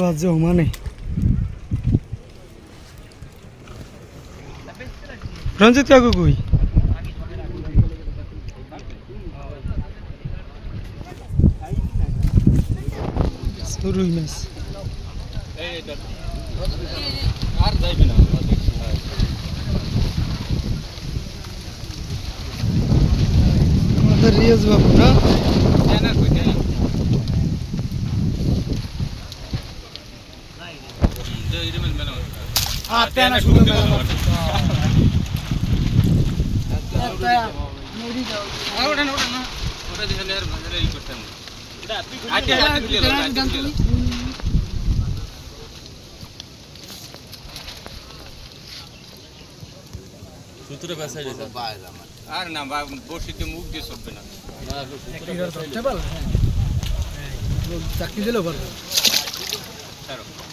বাজে ওমানে রঞ্জিত কাকু কই রুই মাছ আর যাইবে না আমাদের রিয়াজ বাবু না দে 20 মেল মেল আপ テナ শুরু মেল মেল ওরে যাও ওরে ওরে ওরে দিয়া নেয়ার বাজে রে ই করতে না এটা আপি কইতে পারো সূত্রে বেসাই দিবা বাইরে আমার আর না বসিতে মুখ দিছবে না কি করে চলে বল চাকি দিলো পর চলো